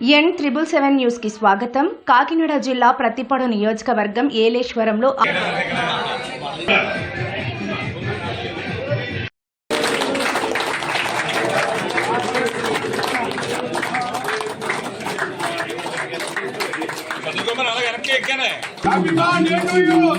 ఎన్ triple seven న్యూస్కి స్వాగతం. కాకినాడ జిల్లా ప్రతిపాడు నియోజకవర్గం ఏలేశ్వరంలో Happy birthday to you,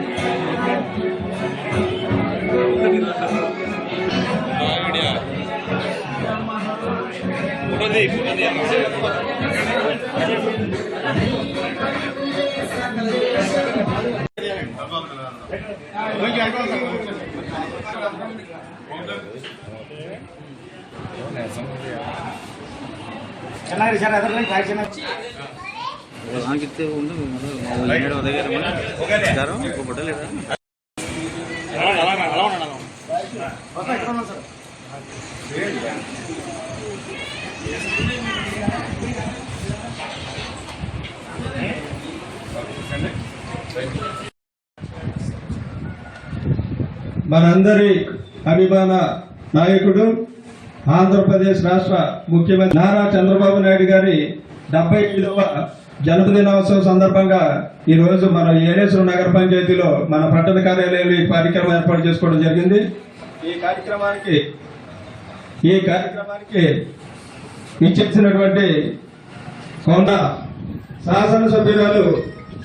photo తీ, ఫోటో తీ. ಹಾಗಿತ್ತು ಒಂದು ಎರಡು ಒದಗಿರ ಇದ್ದಾರೋ మనందరి అభిమాన నాయకుడు ఆంధ్రప్రదేశ్ రాష్ట్ర ముఖ్యమంత్రి నారా చంద్రబాబు నాయుడు గారి డెబ్బై ఐదవ జన్మదినోత్సవం సందర్భంగా ఈ రోజు మన ఏలేశ్వరం నగర పంచాయతీలో మన పట్టణ కార్యాలయంలో ఈ కార్యక్రమం ఏర్పాటు చేసుకోవడం జరిగింది. ఈ కార్యక్రమానికి ఈ కార్యక్రమానికి ఇచ్చేసినటువంటి కొండ శాసనసభ్యురాలు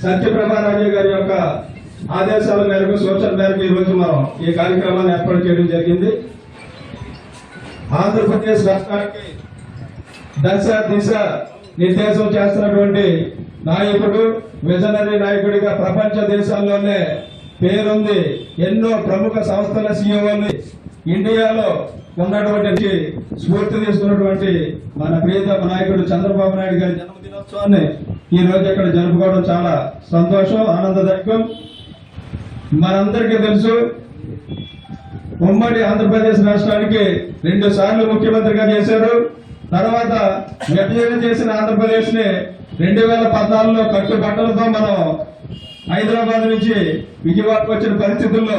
సత్యప్రభారాజు గారి యొక్క ఆదేశాల మేరకు సూచన మేరకు ఈరోజు మనం ఈ కార్యక్రమాన్ని ఏర్పాటు చేయడం జరిగింది. ఆంధ్రప్రదేశ్ రాష్ట్రానికి దశ దిశ నిర్దేశం చేస్తున్నటువంటి నాయకుడు విజనరీ నాయకుడిగా ప్రపంచ దేశాల్లోనే పేరుంది ఎన్నో ప్రముఖ సంస్థల సీఈఓలు ఇండియాలో ఉన్నటువంటి స్ఫూర్తి తీసుకున్నటువంటి మన ప్రియతమ నాయకుడు చంద్రబాబు నాయుడు గారి జన్మదినోత్సవాన్ని ఈ రోజు ఇక్కడ జరుపుకోవడం చాలా సంతోషం ఆనందదాయకం. మనందరికీ తెలుసు ఉమ్మడి ఆంధ్రప్రదేశ్ రాష్ట్రానికి రెండు సార్లు ముఖ్యమంత్రిగా చేశారు. తర్వాత విభజన చేసిన ఆంధ్రప్రదేశ్ని రెండు వేల పద్నాలుగులో కట్టుబట్టలతో మనం హైదరాబాద్ నుంచి విజయవాడకు వచ్చిన పరిస్థితుల్లో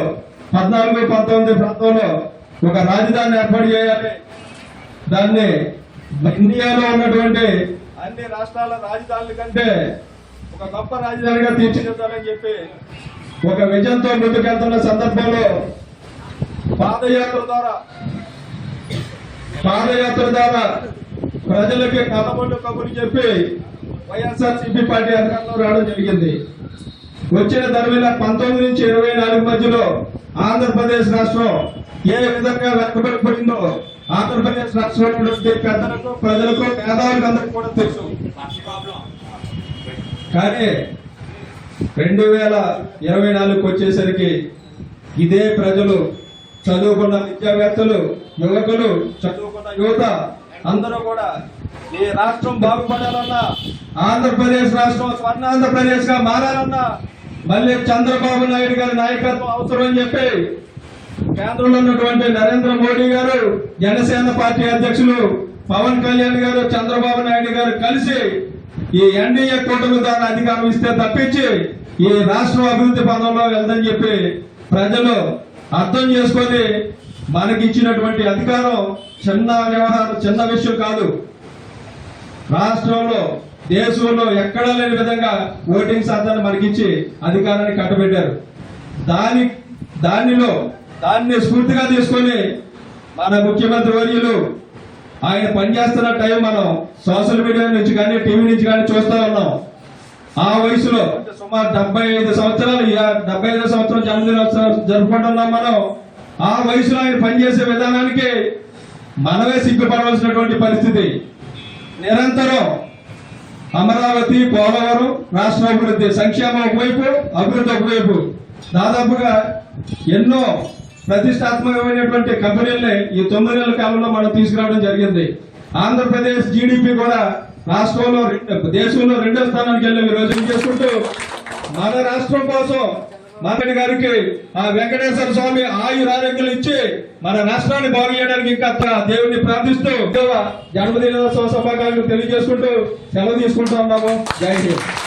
పద్నాలుగు పంతొమ్మిది ప్రాంతంలో ఒక రాజధాని ఏర్పాటు చేయాలి. దాన్ని ఇండియాలో ఉన్నటువంటి అన్ని రాష్ట్రాల రాజధానుల కంటే ఒక గొప్ప రాజధానిగా తీర్చిదిద్దాలని చెప్పి ఒక విజయంతో ముందుకెళ్తున్న సందర్భంలో పాదయాత్ర ద్వారా పాదయాత్ర ద్వారా ప్రజలకి కలబొండు కబురు చెప్పి వైఎస్ఆర్ సిపి పార్టీ అధికారంలో రావడం జరిగింది. వచ్చిన తరమిన పంతొమ్మిది నుంచి ఇరవై నాలుగు మధ్యలో ఆంధ్రప్రదేశ్ రాష్ట్రం ఏ విధంగా వెనుకబడిపోయిందో ఆంధ్రప్రదేశ్ రాష్ట్రంలో ఉన్నటువంటి పెద్దలకు ప్రజలకు పేదవాళ్ళకి అందరికీ కూడా తెలుసు. కానీ రెండు వేల ఇరవై నాలుగుకి వచ్చేసరికి ఇదే ప్రజలు చదువుకున్న విద్యావేత్తలు యువకులు చదువుకున్న యువత అందరూ కూడా ఈ రాష్ట్రం బాగుపడాలన్నా ఆంధ్రప్రదేశ్ రాష్ట్రం స్వర్ణాంధ్రప్రదేశ్గా మారాలన్నా మళ్ళీ చంద్రబాబు నాయుడు గారి నాయకత్వం అవసరం అని చెప్పి కేంద్రంలో ఉన్నటువంటి నరేంద్ర మోడీ గారు జనసేన పార్టీ అధ్యక్షులు పవన్ కళ్యాణ్ గారు చంద్రబాబు నాయుడు గారు కలిసి ఈ ఎన్డీఏ కూటమి ద్వారా అధికారం ఇస్తే తప్పించి ఈ రాష్ట్రం అభివృద్ధి పదంలో వెళ్దని చెప్పి ప్రజలు అర్థం చేసుకొని మనకిచ్చినటువంటి అధికారం చిన్న వ్యవహారం చిన్న విషయం కాదు. రాష్ట్రంలో దేశంలో ఎక్కడా లేని విధంగా ఓటింగ్ శాతాన్ని మనకిచ్చి అధికారాన్ని కట్టబెట్టారు. దాని దానిలో దాన్ని స్ఫూర్తిగా తీసుకొని మన ముఖ్యమంత్రి వర్యులు ఆయన పనిచేస్తున్న టైం మనం సోషల్ మీడియా నుంచి కానీ టీవీ నుంచి కానీ చూస్తూ ఉన్నాం. ఆ వయసులో సుమారు డెబ్బై ఐదు సంవత్సరాలు డెబ్బై ఐదు సంవత్సరం జన్మదినోత్సవం జరుపుకుంటున్నాం మనం. ఆ వయసులో ఆయన పనిచేసే విధానానికి మనమే సిగ్గుపడవలసినటువంటి పరిస్థితి. నిరంతరం అమరావతి పోలవరం రాష్ట్ర అభివృద్ధి సంక్షేమం ఒకవైపు అభివృద్ధి ఒకవైపు. దాదాపుగా ఎన్నో ప్రతిష్టాత్మకమైనటువంటి కంపెనీల్ని ఈ తొమ్మిది నెలల కాలంలో మనం తీసుకురావడం జరిగింది. ఆంధ్రప్రదేశ్ జీడిపి కూడా రాష్ట్రంలో దేశంలో రెండో స్థానానికి వెళ్ళి. ఈ రోజు చేసుకుంటూ మన రాష్ట్రం కోసం మాధవి గారికి ఆ వెంకటేశ్వర స్వామి ఆయుర ఆరోగ్యాలు ఇచ్చి మన రాష్ట్రాన్ని బాగు చేయడానికి ఇంకా దేవుణ్ణి ప్రార్థిస్తూ జన్మదినోత్సవ శుభాకాంక్షలు తెలియజేసుకుంటూ సెలవు తీసుకుంటూ ఉన్నాము. జై హింద్.